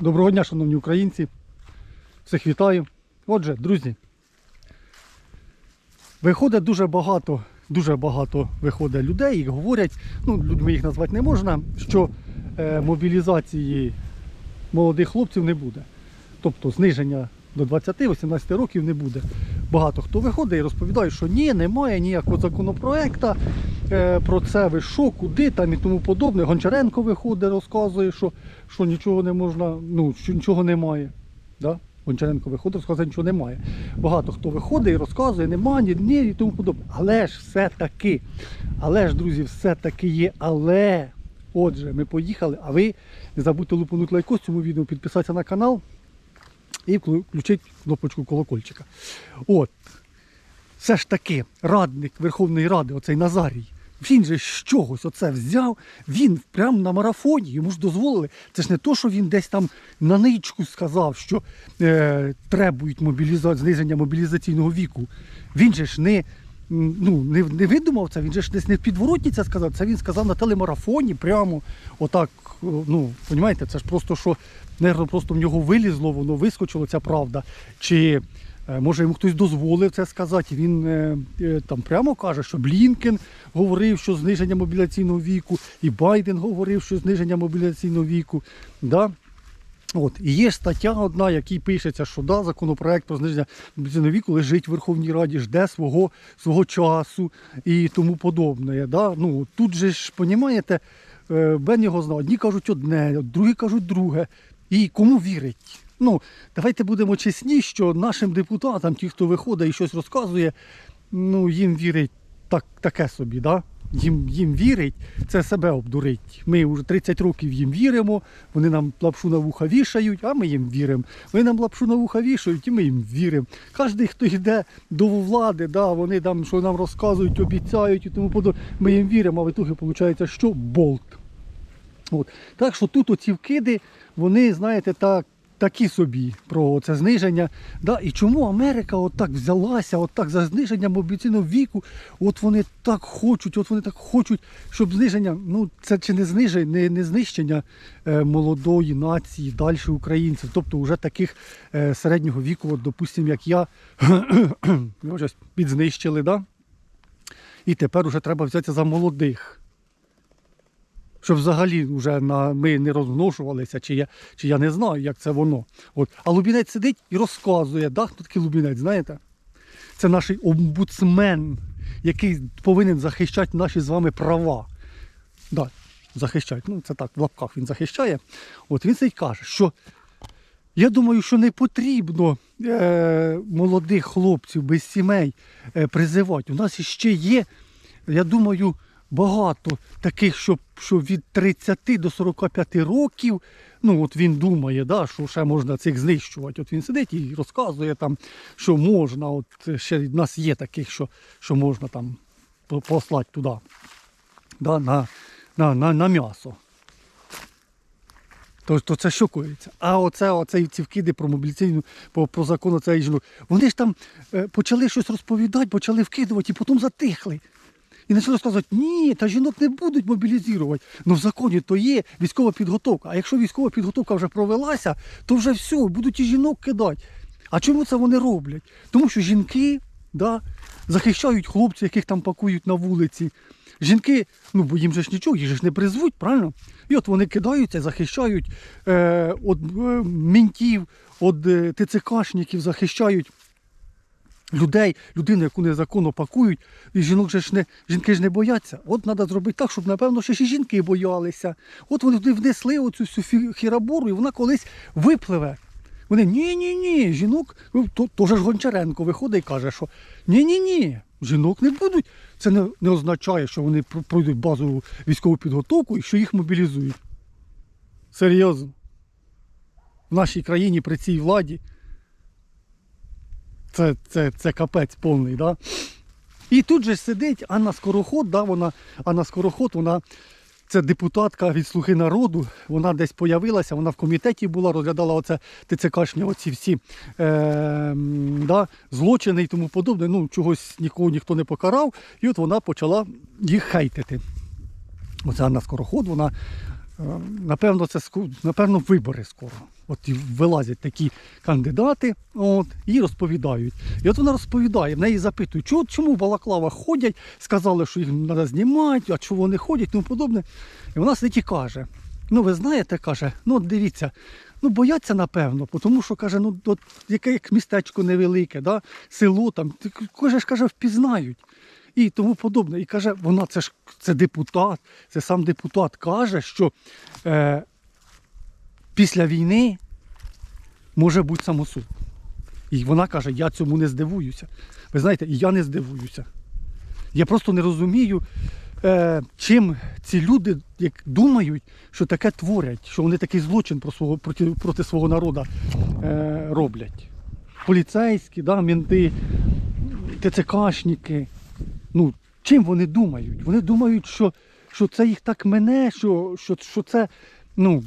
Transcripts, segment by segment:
Доброго дня, шановні українці. Всіх вітаю. Отже, друзі, виходить дуже багато, дуже багато виходить людей і говорять, ну, людьми їх назвати не можна, що е, мобілізації молодих хлопців не буде. Тобто зниження до 20-18 років не буде. Багато хто виходить і розповідає, що ні, немає ніякого законопроекту. Е, про це ви що, куди там і тому подобне. Гончаренко виходить, розказує, що, що нічого не можна, ну, що нічого немає. Да? Гончаренко виходить, розказує, нічого немає. Багато хто виходить і розказує, немає, ні, ні і тому подобне. Але ж все-таки, але ж, друзі, все-таки є, але. Отже, ми поїхали, а ви не забудьте лупанути лайкос цьому відео, підписатися на канал і включити кнопочку колокольчика. От, все ж таки, радник Верховної Ради, оцей Назарій, він же з чогось оце взяв, він прямо на марафоні, йому ж дозволили. Це ж не то, що він десь там на ничку сказав, що е, требують мобіліза... зниження мобілізаційного віку. Він же ж не, ну, не, не видумав це, він же ж десь не в підворотні це сказав. Це він сказав на телемарафоні прямо отак. Ну, розумієте, це ж просто що, наверно, просто в нього вилізло, воно вискочило, ця правда. Чи Може йому хтось дозволив це сказати. Він е, е, там прямо каже, що Блінкен говорив, що зниження мобіляційного віку, і Байден говорив, що зниження мобіляційного віку. Да? От. І є стаття одна, якій пишеться, що да, законопроект про зниження мобіляційного віку лежить в Верховній Раді, жде свого, свого часу і тому подобне. Да? Ну, тут же ж, понімаєте, е, Бен його знав. Одні кажуть одне, другі кажуть друге. І кому вірить? Ну, давайте будемо чесні, що нашим депутатам, ті, хто виходить і щось розказує, ну, їм вірить так, таке собі, да? Їм, їм вірить, це себе обдурить. Ми вже 30 років їм віримо, вони нам лапшу на вуха вішають, а ми їм віримо. Вони нам лапшу на вуха вішають, і ми їм віримо. Кожен, хто йде до влади, да, вони там що нам розказують, обіцяють і тому подобне, ми їм віримо, а в ітогі виходить, що болт. От. Так що тут оці вкиди, вони, знаєте, так, такі собі про це зниження. Да? І чому Америка от так взялася, от так за зниження мобіційного віку, от вони так хочуть, от вони так хочуть, щоб зниження, ну це чи не зниження, не, не знищення е, молодої нації, далі українців, тобто вже таких е, середнього віку, от, допустимо, як я, щось підзнищили, да? і тепер вже треба взятися за молодих щоб взагалі вже на, ми не розмножувалися, чи я, чи я не знаю, як це воно. От. А Лубінець сидить і розказує, да? хто такий Лубінець, знаєте? Це наш омбудсмен, який повинен захищати наші з вами права. Да, захищати. Ну, це так, в лапках він захищає. От він сидить каже, що я думаю, що не потрібно е, молодих хлопців без сімей е, призивати. У нас іще є, я думаю, багато таких, що, що від 30 до 45 років. Ну, от він думає, да, що ще можна цих знищувати. От він сидить і розказує там, що можна. От ще в нас є таких, що, що можна там послати туди да, на, на, на, на м'ясо. То, то це що коїться? А оце, оце ці вкиди про мобілізаційну, про, про закон жінок. Вони ж там е, почали щось розповідати, почали вкидувати і потім затихли. І почали розказувати, ні, та жінок не будуть мобілізувати. Ну в законі то є військова підготовка. А якщо військова підготовка вже провелася, то вже все, будуть і жінок кидати. А чому це вони роблять? Тому що жінки да, захищають хлопців, яких там пакують на вулиці. Жінки, ну бо їм же ж нічого, їх же ж не призвуть, правильно? І от вони кидаються, захищають е, від е, мінтів, від е, ТЦКшників, захищають людей, людину, яку незаконно пакують, і жінок же ж не, жінки ж не бояться. От треба зробити так, щоб, напевно, ще ж жінки боялися. От вони туди внесли оцю всю хірабору, і вона колись випливе. Вони ні-ні-ні, жінок, ну, то, то ж Гончаренко виходить і каже, що ні-ні-ні, жінок не будуть. Це не, не означає, що вони пройдуть базову військову підготовку і що їх мобілізують. Серйозно. В нашій країні при цій владі це, це, це капець повний, да? І тут же сидить Анна Скороход, да, вона, Анна Скороход, вона це депутатка від Слуги народу. Вона десь появилася, вона в комітеті була, розглядала оце ТЦКшні оці всі е, да, злочини і тому подобне. Ну, чогось нікого ніхто не покарав. І от вона почала їх хейтити. Оце Анна Скороход, вона Напевно, це напевно, вибори скоро. От і вилазять такі кандидати, от, і розповідають. І от вона розповідає, в неї запитують, чому, чому в ходять, сказали, що їх треба знімати, а чого вони ходять, тому подобне. І вона сидить і каже: ну ви знаєте, каже, ну от дивіться, ну бояться, напевно, тому що каже, ну от яке як містечко невелике, да, село там, каже, каже, впізнають. І тому подобне. І каже, вона це ж це депутат, це сам депутат каже, що е, після війни може бути самосуд. І вона каже, я цьому не здивуюся. Ви знаєте, і я не здивуюся. Я просто не розумію, е, чим ці люди як думають, що таке творять, що вони такий злочин про свого, проти, проти свого народу е, роблять. Поліцейські, да, мінти, ТЦКшники. Ну, чим вони думають? Вони думають, що, що це їх так мене, що, що, що це, ну,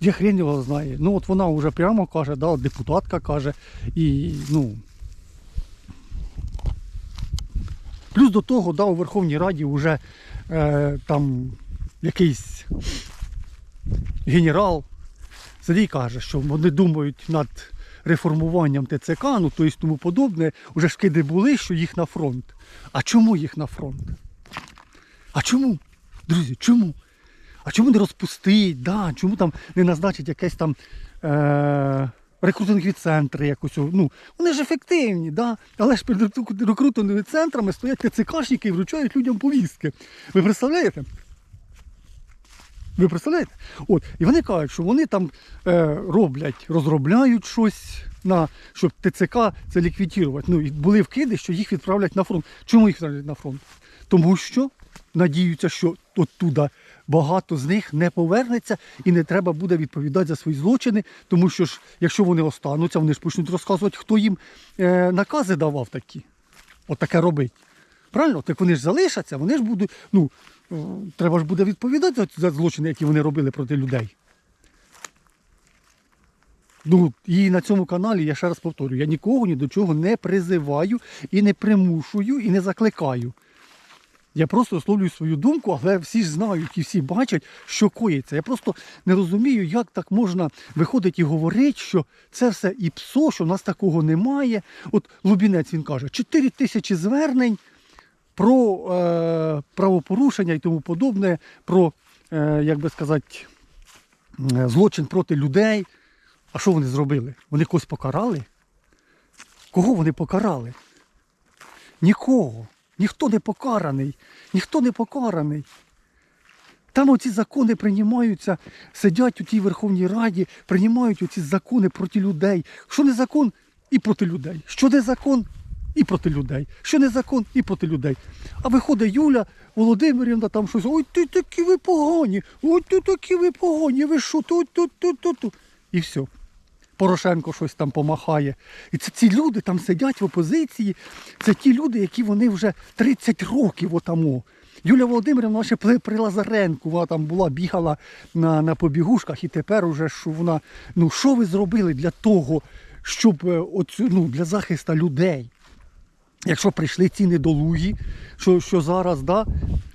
я хрен його знає. Ну, от вона вже прямо каже, да, депутатка каже, і ну. Плюс до того, да, у Верховній Раді вже е, там якийсь генерал сидить і каже, що вони думають над реформуванням ТЦК, ну то тому подобне, вже ж киди були, що їх на фронт. А чому їх на фронт? А чому? Друзі, чому? А чому не розпустить? Да, чому там не назначить якесь там е- рекрутингові центри якось? Ну, вони ж ефективні, да? але ж перед рекру- рекрутинговими центрами стоять ТЦКшники і вручають людям повістки. Ви представляєте? Ви представляєте? От, і вони кажуть, що вони там е, роблять, розробляють щось, на, щоб ТЦК це ліквідувати. Ну, були вкиди, що їх відправлять на фронт. Чому їх відправлять на фронт? Тому що надіються, що оттуда багато з них не повернеться і не треба буде відповідати за свої злочини, тому що ж, якщо вони остануться, вони ж почнуть розказувати, хто їм е, накази давав такі. От таке робить. Правильно? Так вони ж залишаться, вони ж будуть. Ну, треба ж буде відповідати за- злочини, які вони робили проти людей. Ну, і на цьому каналі я ще раз повторюю, я нікого ні до чого не призиваю і не примушую, і не закликаю. Я просто висловлюю свою думку, але всі ж знають і всі бачать, що коїться. Я просто не розумію, як так можна виходити і говорити, що це все і псо, що в нас такого немає. От Лубінець він каже, 4 тисячі звернень про е, правопорушення і тому подобне, про, е, як би сказати, е, злочин проти людей. А що вони зробили? Вони когось покарали? Кого вони покарали? Нікого. Ніхто не покараний. Ніхто не покараний. Там оці закони приймаються, сидять у тій Верховній Раді, приймають оці закони проти людей. Що не закон і проти людей. Що не закон і проти людей. Що не закон і проти людей. А виходить Юля Володимирівна там щось, ой ти такі ви погані, ой ти такі ви погані, ви що, тут, тут, тут, тут, тут. І все. Порошенко щось там помахає. І це ці люди там сидять в опозиції. Це ті люди, які вони вже 30 років отамо. Юля Володимирівна ще при Лазаренку вона там була, бігала на, на побігушках, і тепер уже що вона. Ну що ви зробили для того, щоб е, оцю, ну, для захисту людей? Якщо прийшли ці недолугі, що, що зараз, да?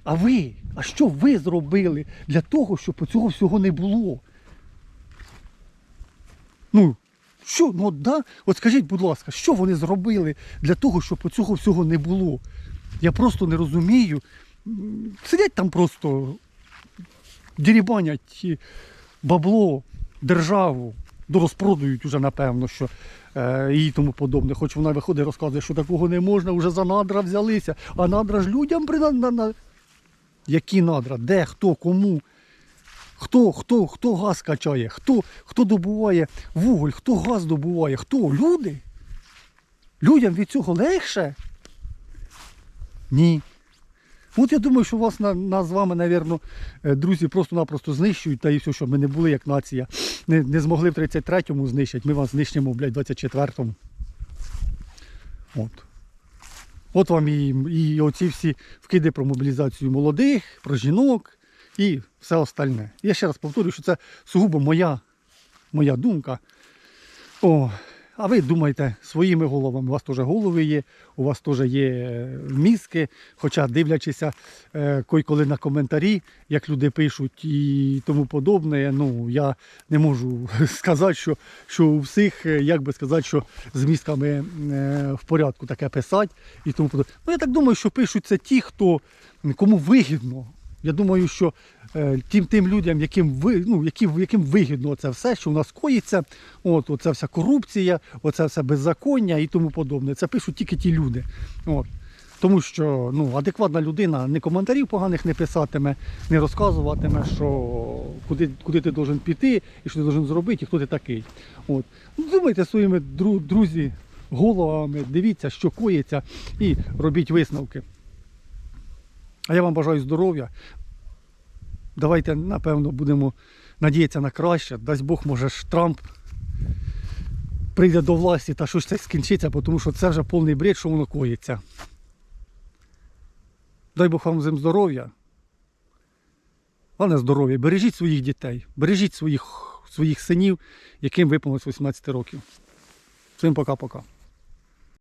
а ви, а що ви зробили для того, щоб цього всього не було? Ну, що, ну да? От скажіть, будь ласка, що вони зробили для того, щоб цього всього не було? Я просто не розумію. Сидять там просто, дірібанять бабло, державу, дорозпродають уже, напевно, що е, і тому подобне. Хоч вона виходить і розказує, що такого не можна, вже за надра взялися. А надра ж людям при... на, на, на... Які надра? Де, хто, кому? Хто, хто, хто газ качає, хто, хто добуває вуголь, хто газ добуває, хто? Люди? Людям від цього легше? Ні. От я думаю, що вас нас з вами, напевно, друзі, просто-напросто знищують, та і все, щоб ми не були як нація. Не, не змогли в 33-му знищити, ми вас знищимо, блядь, в 24-му. От. От вам і, і оці всі вкиди про мобілізацію молодих, про жінок і все остальне. Я ще раз повторюю, що це сугубо моя, моя думка. О, А ви думайте своїми головами. У вас теж голови є, у вас теж є е, мізки. Хоча дивлячися е, коли на коментарі, як люди пишуть і тому подобне, ну я не можу сказати, що, що у всіх, е, як би сказати, що з мізками в порядку таке писати і тому подобне. Ну я так думаю, що пишуть це ті, хто кому вигідно. Я думаю, що е, тим тим людям, яким ви, ну, які, яким вигідно це все, що в нас коїться, от, оця вся корупція, оце все беззаконня і тому подобне. Це пишуть тільки ті люди. От. Тому що ну, адекватна людина не коментарів поганих не писатиме, не розказуватиме, що куди, куди ти должен піти і що ти должен зробити, і хто ти такий. От. Ну, думайте своїми дру, друзі, головами, дивіться, що коїться, і робіть висновки. А я вам бажаю здоров'я. Давайте, напевно, будемо надіятися на краще. Дасть Бог, може ж Трамп прийде до власті та щось це скінчиться, тому що це вже повний бред, що воно коїться. Дай Бог вам всім здоров'я. Головне здоров'я. Бережіть своїх дітей, бережіть своїх, своїх синів, яким виповнилось 18 років. Всім пока-пока.